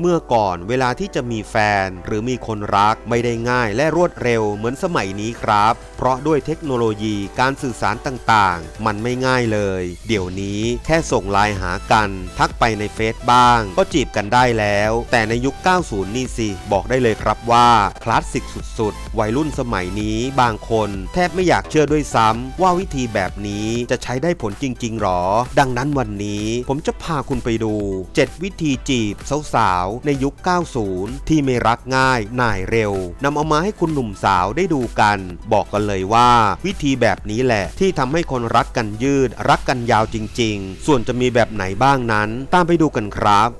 เมื่อก่อนเวลาที่จะมีแฟนหรือมีคนรักไม่ได้ง่ายและรวดเร็วเหมือนสมัยนี้ครับ เพราะด้วยเทคโนโลยีการสื่อสารต่างๆ มันไม่ง่ายเลย เดี๋ยวนี้แค่ส่งไลน์หากัน ทักไปในเฟซบ้าง ก็จีบกันได้แล้ว แต่ในยุค 90 นี่สิ บอกได้เลยครับว่า คลาสสิกสุดๆ วัยรุ่นสมัยนี้บางคนแทบไม่อยากเชื่อด้วยซ้ำว่าวิธีแบบนี้จะใช้ได้ผลจริงๆหรอ ดังนั้นวันนี้ผมจะพาคุณไปดู 7 วิธีจีบสาวๆในยุค 90 ที่ไม่รักง่ายน่ายเร็วนำเอามาให้คุณหนุ่มสาวได้ดูกัน บอกกันเลยว่า วิธีแบบนี้แหละ ที่ทำให้คนรักกันยืด รักกันยาวจริง ๆ ส่วนจะมีแบบไหนบ้างนั้น ตามไปดูกันครับ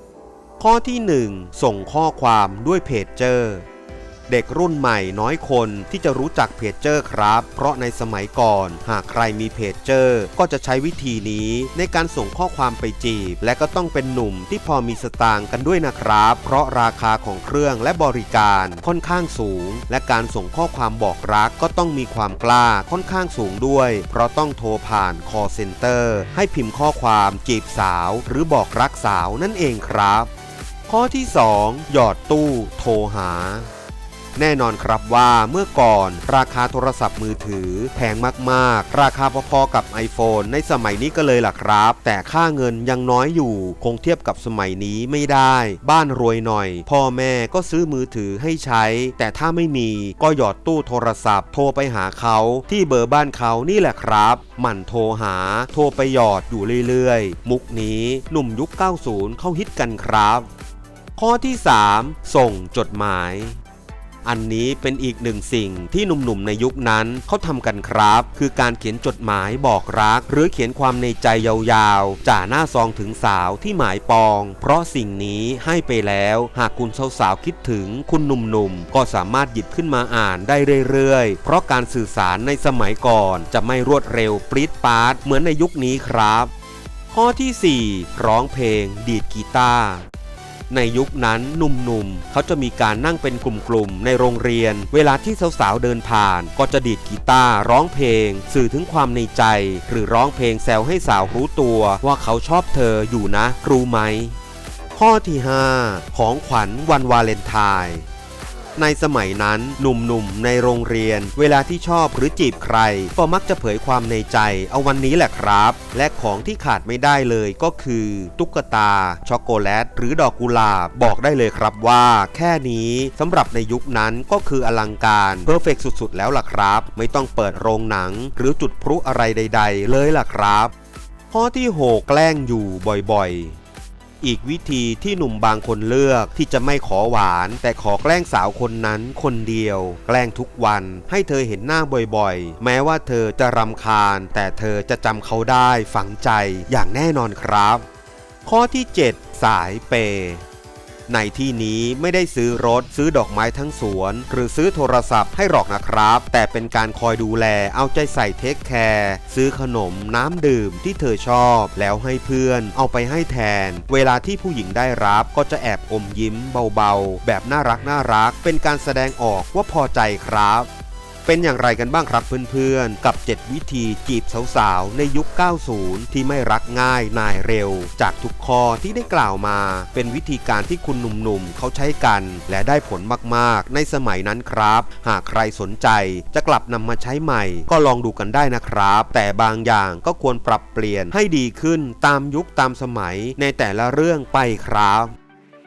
ข้อที่ 1 ส่งข้อความด้วยเพจเจอร์ เด็กรุ่นใหม่น้อยคนที่จะรู้จักเพจเจอร์ครับ เพราะในสมัยก่อน หากใครมีเพจเจอร์ก็จะใช้วิธีนี้ในการส่งข้อความไปจีบ และก็ต้องเป็นหนุ่มที่พอมีสตางค์กันด้วยนะครับ เพราะราคาของเครื่องและบริการค่อนข้างสูง และการส่งข้อความบอกรักก็ต้องมีความกล้าค่อนข้างสูงด้วย เพราะต้องโทรผ่าน call center ให้พิมพ์ข้อความจีบสาว หรือบอกรักสาวนั่นเองครับ ข้อที่ 2 หยอดตู้ โทรหา แน่นอนครับว่าเมื่อก่อนราคาโทรศัพท์มือถือแพงมากๆ ราคาพอๆกับ iPhone ในสมัยนี้ก็เลยล่ะครับ แต่ค่าเงินยังน้อยอยู่ คงเทียบกับสมัยนี้ไม่ได้ บ้านรวยหน่อย พ่อแม่ก็ซื้อมือถือให้ใช้ แต่ถ้าไม่มีก็หยอดตู้โทรศัพท์ โทรไปหาเขาที่เบอร์บ้านเขานี่แหละครับหมั่นโทรหา โทรไปหยอดอยู่เรื่อยๆ มุกนี้หนุ่มยุค 90 เข้าฮิตกันครับ ข้อที่ 3 ส่งจดหมาย อันนี้เป็นอีกหนึ่งสิ่งที่หนุ่มๆในยุคนั้นเขาทำกันครับ คือการเขียนจดหมายบอกรัก หรือเขียนความในใจยาวๆจ่าหน้าซองถึงสาวที่หมายปอง เพราะสิ่งนี้ให้ไปแล้ว หากคุณสาวๆคิดถึงคุณหนุ่มๆก็สามารถหยิบขึ้นมาอ่านได้เรื่อยๆ เพราะการสื่อสารในสมัยก่อน จะไม่รวดเร็วปรี๊ดปาร์ตเหมือนในยุคนี้ครับ ข้อที่ 4 ร้องเพลง ดีดกีตาร์ ในยุคนั้นหนุ่มๆ เขาจะมีการนั่งเป็นกลุ่มๆ ในโรงเรียน เวลาที่สาวๆ เดินผ่าน ก็จะดีดกีตาร์ร้องเพลง สื่อถึงความในใจ หรือร้องเพลงแซวให้สาวรู้ตัวว่าเขาชอบเธออยู่นะ รู้ไหม ข้อที่ 5 ของขวัญวันวาเลนไทน์ ในสมัยนั้นหนุ่มๆในโรงเรียน เวลาที่ชอบหรือจีบใคร ก็มักจะเผยความในใจ เอาวันนี้แหละครับ และของที่ขาดไม่ได้เลยก็คือ ตุ๊กตา ช็อกโกแลต หรือดอกกุหลาบบอกได้เลยครับว่า แค่นี้สำหรับในยุคนั้นก็คืออลังการเพอร์เฟกสุดๆ แล้วล่ะครับ ไม่ต้องเปิดโรงหนัง หรือจุดพลุอะไรใด ๆ เลยล่ะครับ ข้อที่ 6 แกล้งอยู่บ่อยๆ อีกวิธีที่หนุ่มบางคนเลือกที่จะไม่ขอหวาน แต่ขอแกล้งสาวคนนั้นคนเดียว แกล้งทุกวัน ให้เธอเห็นหน้าบ่อยๆ แม้ว่าเธอจะรำคาญ แต่เธอจะจำเขาได้ฝังใจอย่างแน่นอนครับ ข้อที่ 7 สายเปย์ ในที่นี้ไม่ได้ซื้อรถ ซื้อดอกไม้ทั้งสวน หรือซื้อโทรศัพท์ให้หรอกนะครับ แต่เป็นการคอยดูแลเอาใจใส่เทคแคร์ซื้อขนมน้ำดื่มที่เธอชอบ แล้วให้เพื่อนเอาไปให้แทน เวลาที่ผู้หญิงได้รับก็จะแอบอมยิ้มเบาๆ แบบน่ารักน่ารักเป็นการแสดงออกว่าพอใจครับ เป็นอย่างไรกันบ้างครับเพื่อนๆ กับ 7 วิธีจีบสาวๆ ในยุค 90 ที่ไม่รักง่ายนายเร็ว จากทุกข้อที่ได้กล่าวมา เป็นวิธีการที่คุณหนุ่มๆ เขาใช้กัน และได้ผลมากๆ ในสมัยนั้นครับ หากใครสนใจจะกลับนำมาใช้ใหม่ ก็ลองดูกันได้นะครับ แต่บางอย่างก็ควรปรับเปลี่ยนให้ดีขึ้นตามยุคตามสมัยในแต่ละเรื่องไปครับ